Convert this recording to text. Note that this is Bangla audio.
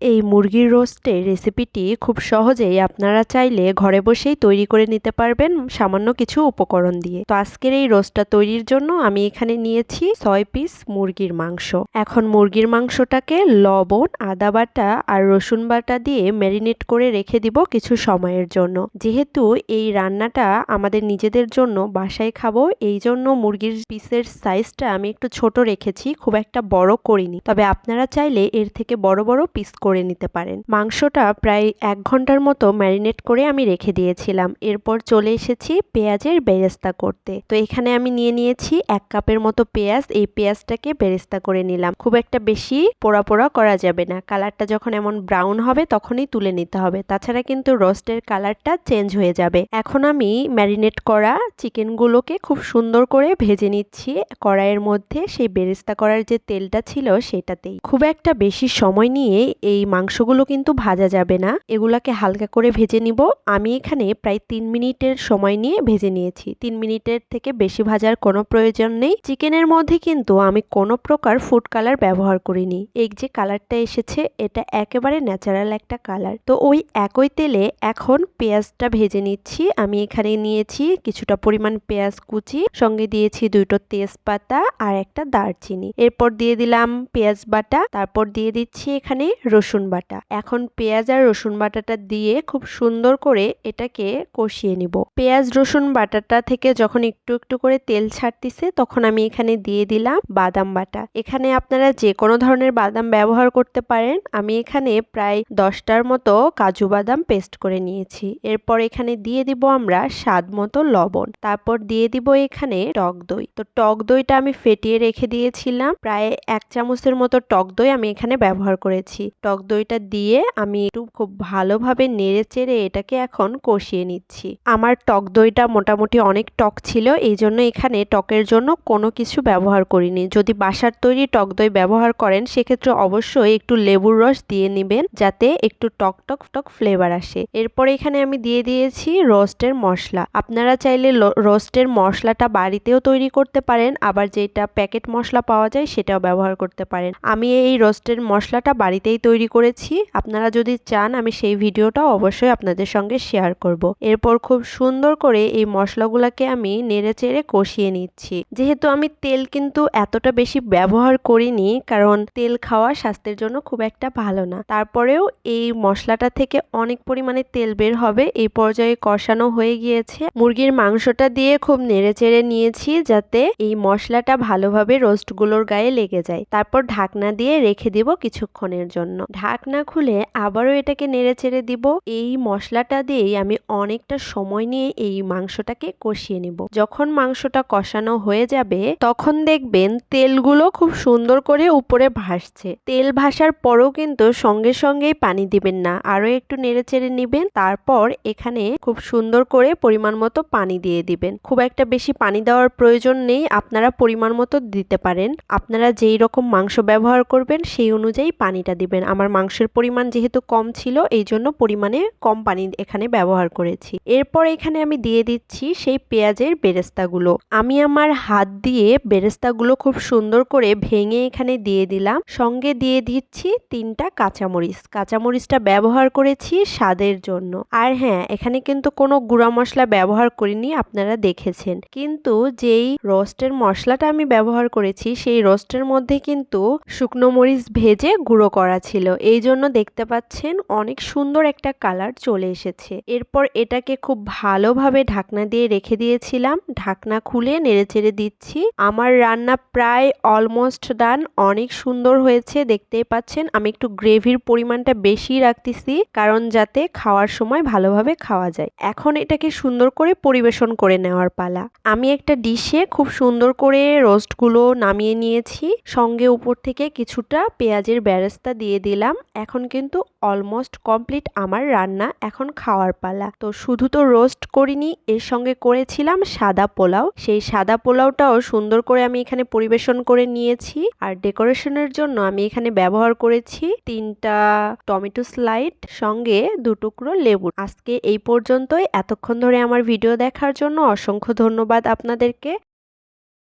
এই মুরগির রোস্টের রেসিপিটি খুব সহজেই আপনারা চাইলে ঘরে বসেই তৈরি করে নিতে পারবেন সামান্য কিছু উপকরণ দিয়ে। তো আজকের এই রোস্টটা তৈরির জন্য আমি এখানে নিয়েছি ছয় পিস মুরগির মাংস। এখন মুরগির মাংসটাকে লবণ, আদা বাটা আর রসুন বাটা দিয়ে ম্যারিনেট করে রেখে দিব কিছু সময়ের জন্য। যেহেতু এই রান্নাটা আমাদের নিজেদের জন্য বাসায় খাব, এই জন্য মুরগির পিসের সাইজটা আমি একটু ছোট রেখেছি, খুব একটা বড় করিনি। তবে আপনারা চাইলে এর থেকে বড় বড় পিস করে নিতে পারেন। মাংসটা প্রায় এক ঘণ্টার মতো ম্যারিনেট করে আমি রেখে দিয়েছিলাম। এরপর চলে এসেছি পেঁয়াজের বেরেস্তা করতে। তো এখানে আমি নিয়ে নিয়েছি এক কাপের মতো পেঁয়াজ। এই পেঁয়াজটাকে বেরেস্তা করে নিলাম। খুব একটা বেশি পোড়া পোড়া করা যাবে না। কালারটা যখন এমন ব্রাউন হবে তখনই তুলে নিতে হবে। তাছাড়া কিন্তু রোস্টের কালারটা চেঞ্জ হয়ে যাবে। এখন আমি ম্যারিনেট করা চিকেনগুলোকে খুব সুন্দর করে ভেজে নিচ্ছি। কড়াইয়ের মধ্যে সেই বেরেস্তা করার যে তেলটা ছিল সেটাতেই। খুব একটা বেশি সময় নিয়ে এই মাংসগুলো কিন্তু ভাজা যাবে না। এগুলাকে হালকা করে ভেজে নিব। আমি এখানে প্রায় তিন মিনিটের সময় নিয়ে ভেজে নিয়েছি। তিন মিনিটের থেকে বেশি ভাজার কোনো প্রয়োজন নেই। চিকেনের মধ্যে কিন্তু আমি কোনো প্রকার ফুড কালার ব্যবহার করিনি। এই যে কালারটা এসেছে, এটা একেবারে ন্যাচারাল একটা কালার তো ওই একই তেলে এখন পেঁয়াজটা ভেজে নিচ্ছি। আমি এখানে নিয়েছি কিছুটা পরিমাণ পেঁয়াজ কুচি, সঙ্গে দিয়েছি দুটো তেজপাতা আর একটা দারচিনি। এরপর দিয়ে দিলাম পেঁয়াজ বাটা। তারপর দিয়ে দিচ্ছি এখানে রসুন বাটা। এখন পেঁয়াজ আর রসুন বাটাটা দিয়ে খুব সুন্দর করে এটাকে কষিয়ে নিব। পেঁয়াজ, রসুন বাটাটা থেকে যখন একটু একটু করে তেল ছাড়তিছে, তখন আমি এখানে দিয়ে দিলাম বাদাম বাটা। এখানে আপনারা যে কোনো ধরনের বাদাম ব্যবহার করতে পারেন। আমি এখানে প্রায় দশটার মতো কাজু বাদাম পেস্ট করে নিয়েছি। এরপর এখানে দিয়ে দিব আমরা স্বাদ মতো লবণ। তারপর দিয়ে দিব এখানে টক দই। তো টক দইটা আমি ফেটিয়ে রেখে দিয়েছিলাম। প্রায় এক চামচের মতো টক দই আমি এখানে ব্যবহার করেছি। টক দইটা দিয়ে আমি একটু খুব ভালোভাবে নেড়ে চেড়ে এটাকে এখন কষিয়ে নিচ্ছি। আমার টক দইটা মোটামুটি অনেক টক ছিল, এই জন্য এখানে টকের জন্য কোনো কিছু ব্যবহার করিনি। যদি বাসার তৈরি টক দই ব্যবহার করেন, সেক্ষেত্রে অবশ্যই একটু লেবুর রস দিয়ে নেবেন, যাতে একটু টক টক টক ফ্লেভার আসে। এরপরে এখানে আমি দিয়ে দিয়েছি রোস্টের মশলা। আপনারা চাইলে রোস্টের মশলাটা বাড়িতেও তৈরি করতে পারেন, আবার যেটা প্যাকেট মশলা পাওয়া যায় সেটাও ব্যবহার করতে পারেন। আমি এই রোস্টের মশলাটা বাড়িতেই তৈরি করেছি। আপনারা যদি চান, আমি সেই ভিডিওটা অবশ্যই আপনাদের সঙ্গে শেয়ার করব। এরপর খুব সুন্দর করে এই মশলাগুলোকে আমি নেড়ে চেড়ে কষিয়ে নিচ্ছি। যেহেতু আমি তেল কিন্তু এতটা বেশি ব্যবহার করিনি, কারণ তেল খাওয়া স্বাস্থ্যের জন্য খুব একটা ভালো না। তারপরেও এই মশলাটা থেকে অনেক পরিমাণে তেল বের হবে। এই পর্যায়ে কষানো হয়ে গিয়েছে। মুরগির মাংসটা দিয়ে খুব নেড়ে চেড়ে নিয়েছি যাতে এই মশলাটা ভালোভাবে রোস্টগুলোর গায়ে লেগে যায়। তারপর ঢাকনা দিয়ে রেখে দিব কিছুক্ষণের জন্য। ঢাকনা খুলে আবারও এটাকে নেড়ে চেড়ে দিব। এই মশলাটা দিয়েই আমি অনেকটা সময় নিয়ে এই মাংসটাকে কষিয়ে নিব। যখন মাংসটা কষানো হয়ে যাবে, তখন দেখবেন তেলগুলো খুব সুন্দর করে উপরে ভাসছে। তেল ভাসার পরও কিন্তু সঙ্গে সঙ্গেই পানি দিবেন না। আরও একটু নেড়ে চেড়ে নিবেন, তারপর এখানে খুব সুন্দর করে পরিমাণ মতো পানি দিয়ে দিবেন। খুব একটা বেশি পানি দেওয়ার প্রয়োজন নেই, আপনারা পরিমাণ মতো দিতে পারেন। আপনারা যেই রকম মাংস ব্যবহার করবেন, সেই অনুযায়ী পানিটা দিবেন। আমার মাংসের পরিমাণ যেহেতু কম ছিল, এই জন্য পরিমাণে কম পানি এখানে ব্যবহার করেছি। এরপর এখানে আমি দিয়ে দিচ্ছি সেই পেঁয়াজের বেরেস্তাগুলো। আমি আমার হাত দিয়ে বেরেস্তাগুলো খুব সুন্দর করে ভেঙে এখানে দিয়ে দিলাম। সঙ্গে দিয়ে দিচ্ছি তিনটা কাঁচামরিচ। কাঁচামরিচটা ব্যবহার করেছি স্বাদের জন্য। আর হ্যাঁ এখানে কিন্তু কোনো গুঁড়া মশলা ব্যবহার করিনি, আপনারা দেখেছেন। কিন্তু যেই রোস্টের মশলাটা আমি ব্যবহার করেছি, সেই রোস্টের মধ্যে কিন্তু শুকনো মরিচ ভেজে গুঁড়ো করা ছিল। এই জন্য দেখতে পাচ্ছেন অনেক সুন্দর একটা কালার চলে এসেছে। এরপর এটাকে খুব ভালোভাবে ঢাকনা দিয়ে রেখে দিয়েছিলাম। ঢাকনা খুলে নেড়ে চেড়ে দিচ্ছি। আমার রান্না প্রায় অলমোস্ট ডান অনেক সুন্দর হয়েছে, দেখতেই পাচ্ছেন। আমি একটু গ্রেভির পরিমাণটা বেশি রাখতেছি, কারণ যাতে খাওয়ার সময় ভালোভাবে খাওয়া যায়। এখন এটাকে সুন্দর করে পরিবেশন করে নেওয়ার পালা। আমি একটা ডিশে খুব সুন্দর করে রোস্টগুলো নামিয়ে নিয়েছি। সঙ্গে উপর থেকে কিছুটা পেঁয়াজের ব্যারেস্তা দিয়ে দিলাম। এখন কিন্তু অলমোস্ট কমপ্লিট আমার রান্না, এখন খাওয়ার পালা। তো শুধু তো রোস্ট করিনি, এর সঙ্গে করেছিলাম সাদা পোলাও। সেই সাদা পোলাওটাও সুন্দর করে আমি এখানে পরিবেশন করে নিয়েছি। আর ডেকোরেশনের জন্য আমি এখানে ব্যবহার করেছি তিনটা টমেটো স্লাইড, সঙ্গে দু টুকরো লেবু। আজকে এই পর্যন্তই। এতক্ষণ ধরে আমার ভিডিও দেখার জন্য অসংখ্য ধন্যবাদ আপনাদেরকে।